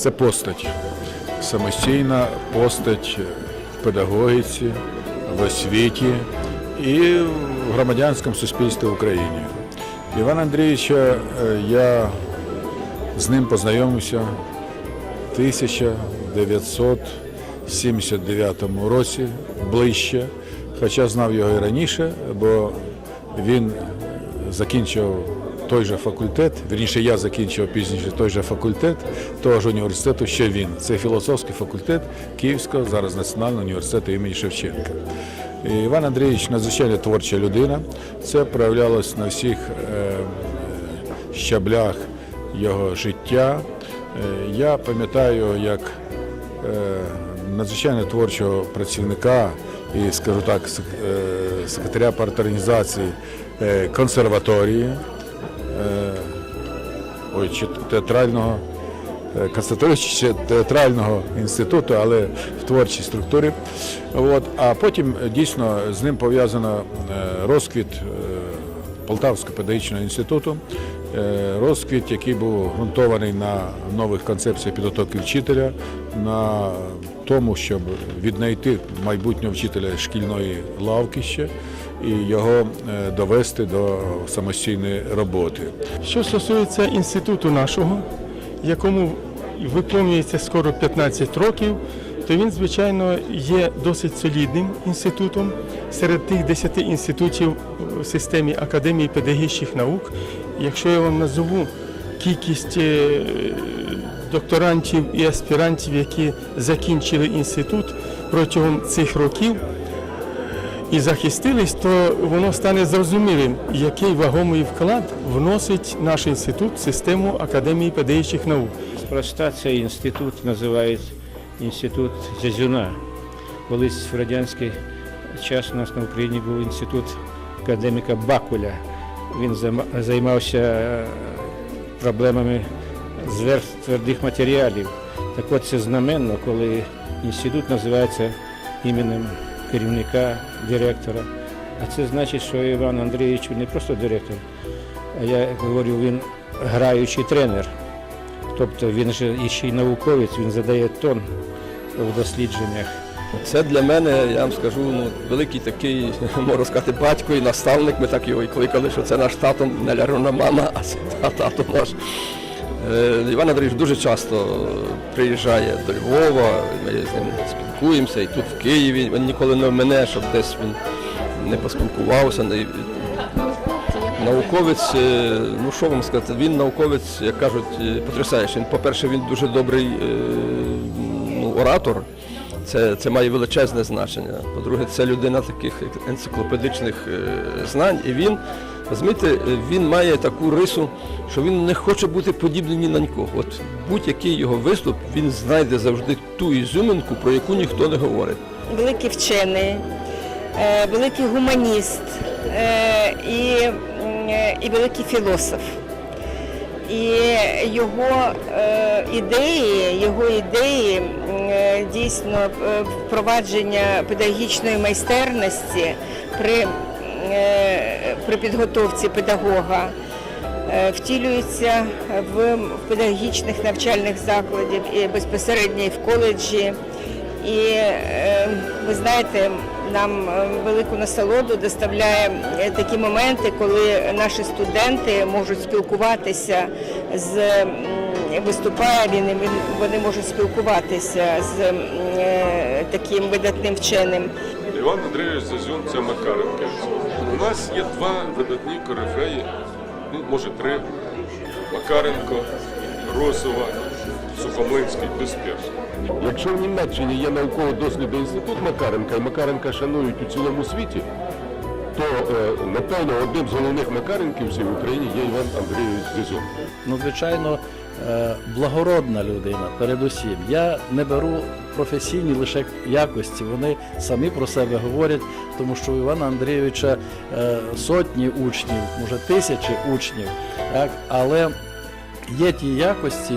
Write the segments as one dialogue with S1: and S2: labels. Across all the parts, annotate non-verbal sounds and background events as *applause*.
S1: Це постать, самостійна постать в педагогіці, в освіті і в громадянському суспільстві в Україні. Івана Андрійовича е, я з ним познайомився в 1979 році ближче, хоча знав його і раніше, бо він закінчив той же факультет, вірніше я закінчив пізніше той же факультет того ж університету, що він. Це філософський факультет Київського, зараз Національного університету імені Шевченка. І Іван Андрійович надзвичайно творча людина. Це проявлялось на всіх е, щаблях його життя. Е, Я пам'ятаю, як е, надзвичайно творчого працівника і, скажу так, секретаря парт організації е, консерваторії, ой, чи театрального е, чи театрального інституту, але в творчій структурі. От. А потім е, дійсно з ним пов'язано е, розквіт е, Полтавського педагогічного інституту, е, розквіт, який був ґрунтований на нових концепціях підготовки вчителя, на тому, щоб віднайти майбутнього вчителя шкільної лавки ще і його е, довести до самостійної роботи.
S2: Що стосується інституту нашого, якому виповнюється скоро 15 років, то він, звичайно, є досить солідним інститутом серед тих 10 інститутів в системі Академії педагогічних наук. Якщо я вам назову кількість е, докторантів і аспірантів, які закінчили інститут протягом цих років, і захистились, то воно стане зрозумілим, який вагомий вклад вносить наш інститут в систему Академії педагогічних наук.
S3: Спроста цей інститут називають інститут Зязюна. Колись в радянський час у нас на Україні був інститут академіка Бакуля. Він займався е, проблемами зверх твердих матеріалів. Так от це знаменно, коли інститут називається іменем керівника, директора. А це значить, що Іван Андрійович не просто директор, а я говорю, він граючий тренер. Тобто він же ще й науковець, він задає тон в дослідженнях.
S4: Це для мене, я вам скажу, ну, великий такий, *laughs* можна сказати, батько і наставник. Ми так його і кликали, що це наш тато, не Лярона мама, а це та- тато наш. Е, Іван Андрійович дуже часто приїжджає до Львова, ми з ним спілкуємося, і тут в Києві. Він ніколи не мене, щоб десь він не поспілкувався. Науковець, е, ну що вам сказати, він науковець, як кажуть, е, потрясаючий. По-перше, він дуже добрий ну, оратор. Це, це має величезне значення. По-друге, це людина таких енциклопедичних знань. І він, розумієте, він має таку рису, що він не хоче бути подібним ні на нікого. От будь-який його виступ, він знайде завжди ту ізюминку, про яку ніхто не говорить.
S5: великий вчений, е, великий гуманіст е, і, е, і великий філософ. І його ідеї, його ідеї дійсно впровадження педагогічної майстерності при, при підготовці педагога е, втілюються в, педагогічних навчальних закладів і безпосередньо і в коледжі. І е, ви знаєте, нам е, велику насолоду доставляє е, такі моменти, коли наші студенти можуть спілкуватися з виступає він, вони можуть спілкуватися з е, таким видатним вченим.
S6: Іван Андрійович Зазюн це Макаренко. У нас є два видатні корифеї, ну може три. Макаренко, Росова, Сухомлинський, Безпєр.
S7: Якщо в Німеччині є науково-дослідний інститут Макаренка, і Макаренка шанують у цілому світі, то е, напевно одним з головних Макаренківців в Україні є Іван Андрійович Зізон.
S8: ну, звичайно, благородна людина, передусім. Я не беру професійні лише якості, вони самі про себе говорять, тому що у Івана Андрійовича е, сотні учнів, може тисячі учнів, так? але є ті якості,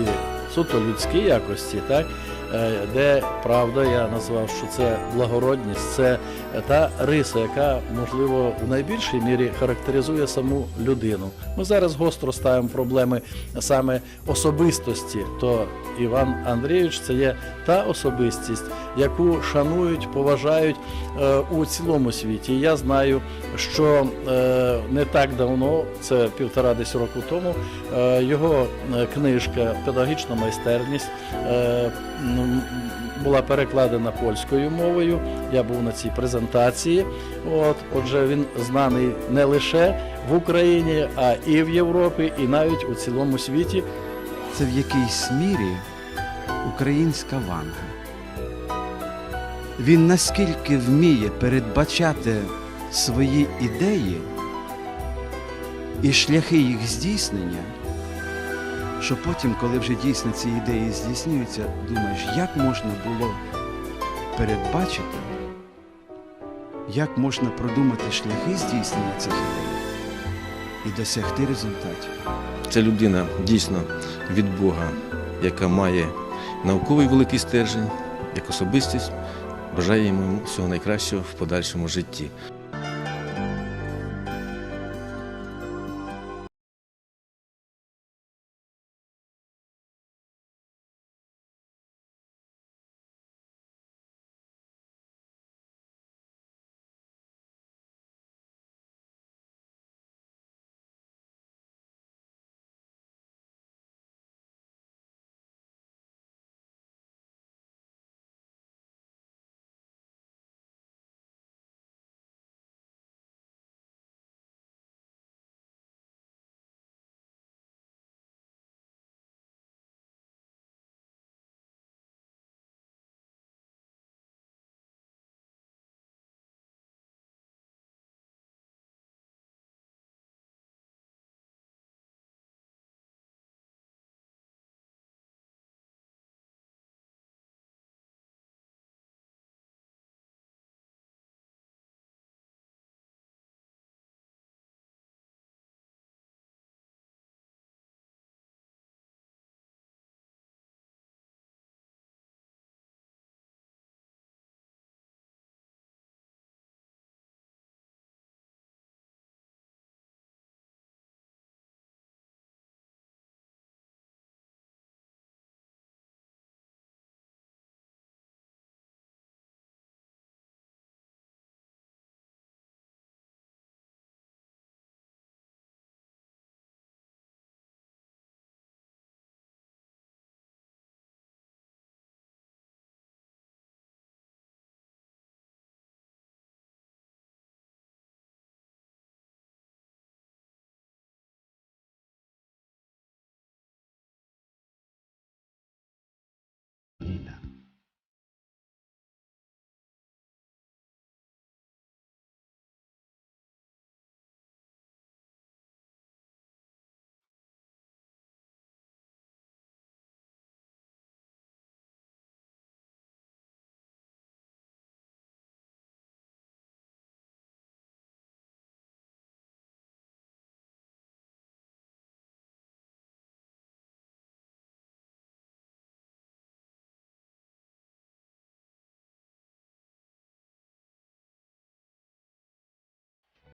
S8: суто людські якості, так? Е, де правда, я назвав, що це благородність, це та риса, яка можливо в найбільшій мірі характеризує саму людину. Ми зараз гостро ставимо проблеми саме особистості. То Іван Андрійович це є та особистість, яку шанують, поважають е, у цілому світі. Я знаю, що е, не так давно, це півтора десь року тому, його книжка Педагогічна майстерність була перекладена польською мовою. Я був на цій презентації. От, отже, він знаний не лише в Україні, а і в Європі, і навіть у цілому світі.
S9: це в якійсь мірі українська ванга. Він наскільки вміє передбачати свої ідеї і шляхи їх здійснення, що потім, коли вже дійсно ці ідеї здійснюються, думаєш, як можна було передбачити, як можна продумати шляхи здійснення цих ідей і досягти результатів.
S10: Це людина дійсно від Бога, яка має науковий великий стержень, як особистість. Бажаю йому всього найкращого в подальшому житті.